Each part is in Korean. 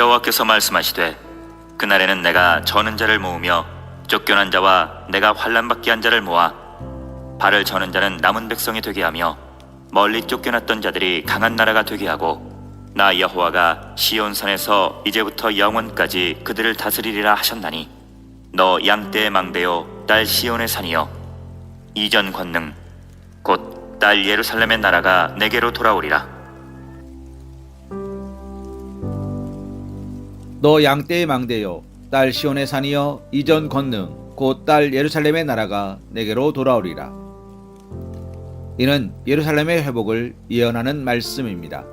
여호와께서 말씀하시되 그날에는 내가 저는 자를 모으며 쫓겨난 자와 내가 환란 받게 한 자를 모아 발을 저는 자는 남은 백성이 되게 하며 멀리 쫓겨났던 자들이 강한 나라가 되게 하고 나 여호와가 시온산에서 이제부터 영원까지 그들을 다스리리라 하셨나니 너 양떼의 망대요 딸 시온의 산이여. 이전 권능 곧 딸 예루살렘의 나라가 내게로 돌아오리라 너 양떼의 망대여 딸 시온의 산이여 이전 권능 곧 딸 예루살렘의 나라가 내게로 돌아오리라 이는 예루살렘의 회복을 예언하는 말씀입니다.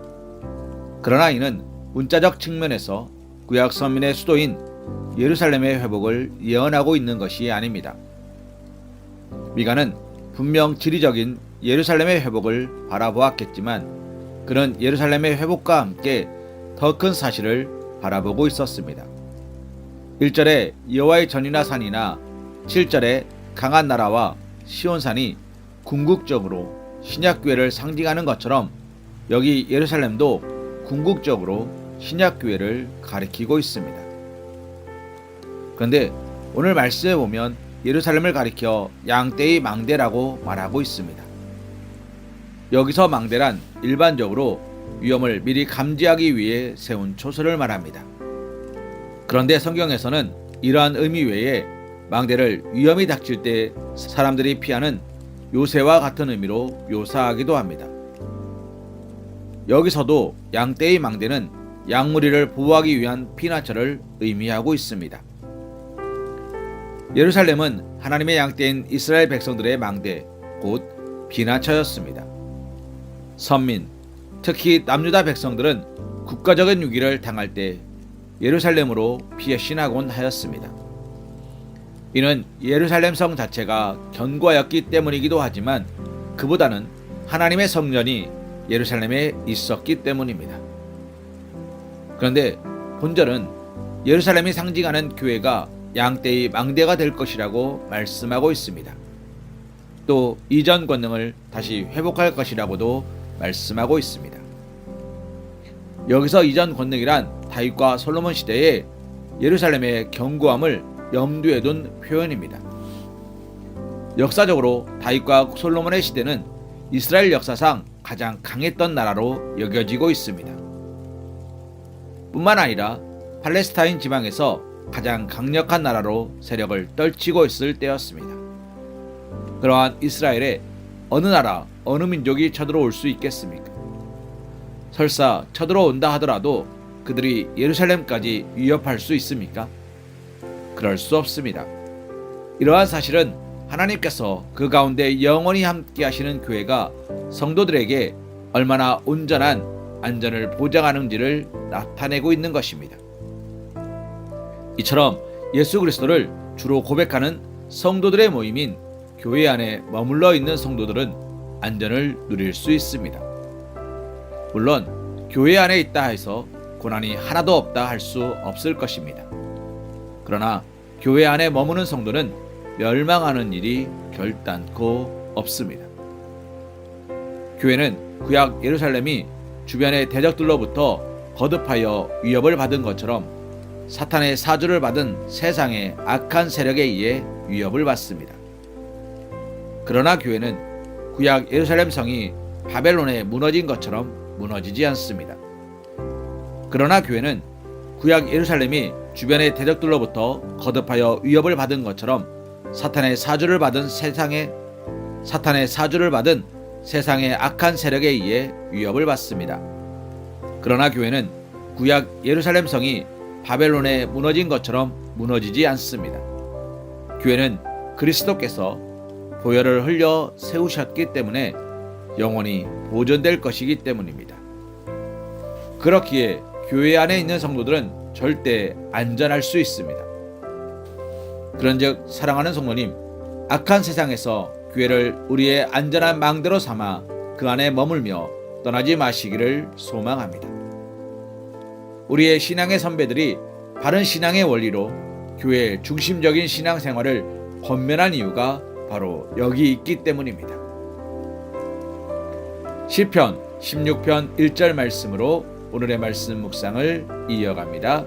그러나 이는 문자적 측면에서 구약 서민의 수도인 예루살렘의 회복을 예언하고 있는 것이 아닙니다. 미가는 분명 지리적인 예루살렘의 회복을 바라보았겠지만 그는 예루살렘의 회복과 함께 더 큰 사실을 바라보고 있었습니다. 1절에 여호와의 전이나 산이나 7절에 강한 나라와 시온산이 궁극적으로 신약교회를 상징하는 것처럼 여기 예루살렘도 궁극적으로 신약교회를 가리키고 있습니다. 그런데 오늘 말씀에 보면 예루살렘을 가리켜 양떼의 망대라고 말하고 있습니다. 여기서 망대란 일반적으로 위험을 미리 감지하기 위해 세운 초소를 말합니다. 그런데 성경에서는 이러한 의미 외에 망대를 위험이 닥칠 때 사람들이 피하는 요새와 같은 의미로 묘사하기도 합니다. 여기서도 양떼의 망대는 양무리를 보호하기 위한 피난처를 의미하고 있습니다. 예루살렘은 하나님의 양떼인 이스라엘 백성들의 망대, 곧 피난처였습니다. 선민, 특히 남유다 백성들은 국가적인 위기를 당할 때 예루살렘으로 피신하곤 하였습니다. 이는 예루살렘 성 자체가 견고하였기 때문이기도 하지만 그보다는 하나님의 성전이 예루살렘에 있었기 때문입니다. 그런데 본절은 예루살렘이 상징하는 교회가 양떼의 망대가 될 것이라고 말씀하고 있습니다. 또 이전 권능을 다시 회복할 것이라고도 말씀하고 있습니다. 여기서 이전 권능이란 다윗과 솔로몬 시대의 예루살렘의 견고함을 염두에 둔 표현입니다. 역사적으로 다윗과 솔로몬의 시대는 이스라엘 역사상 가장 강했던 나라로 여겨지고 있습니다. 뿐만 아니라 팔레스타인 지방에서 가장 강력한 나라로 세력을 떨치고 있을 때였습니다. 그러한 이스라엘에 어느 나라, 어느 민족이 쳐들어올 수 있겠습니까? 설사 쳐들어온다 하더라도 그들이 예루살렘까지 위협할 수 있습니까? 그럴 수 없습니다. 이러한 사실은 하나님께서 그 가운데 영원히 함께 하시는 교회가 성도들에게 얼마나 온전한 안전을 보장하는지를 나타내고 있는 것입니다. 이처럼 예수 그리스도를 주로 고백하는 성도들의 모임인 교회 안에 머물러 있는 성도들은 안전을 누릴 수 있습니다. 물론 교회 안에 있다 해서 고난이 하나도 없다 할 수 없을 것입니다. 그러나 교회 안에 머무는 성도는 멸망하는 일이 결단코 없습니다. 교회는 구약 예루살렘이 주변의 대적들로부터 거듭하여 위협을 받은 것처럼 사탄의 사주를 받은 세상의 악한 세력에 의해 위협을 받습니다. 그러나 교회는 구약 예루살렘 성이 바벨론에 무너진 것처럼 무너지지 않습니다. 그러나 교회는 구약 예루살렘이 주변의 대적들로부터 거듭하여 위협을 받은 것처럼 사탄의 사주를 받은 세상의 사탄의 사주를 받은 세상의 악한 세력에 의해 위협을 받습니다. 그러나 교회는 구약 예루살렘 성이 바벨론에 무너진 것처럼 무너지지 않습니다. 교회는 그리스도께서 보혈을 흘려 세우셨기 때문에 영원히 보존될 것이기 때문입니다. 그렇기에 교회 안에 있는 성도들은 절대 안전할 수 있습니다. 그런즉 사랑하는 성도님, 악한 세상에서 교회를 우리의 안전한 망대로 삼아 그 안에 머물며 떠나지 마시기를 소망합니다. 우리의 신앙의 선배들이 바른 신앙의 원리로 교회의 중심적인 신앙 생활을 권면한 이유가 바로 여기 있기 때문입니다. 시편 16편 1절 말씀으로 오늘의 말씀 묵상을 이어갑니다.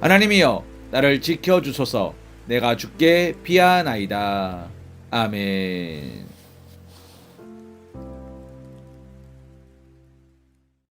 하나님이여 나를 지켜 주소서 내가 죽게 피하나이다. 아멘.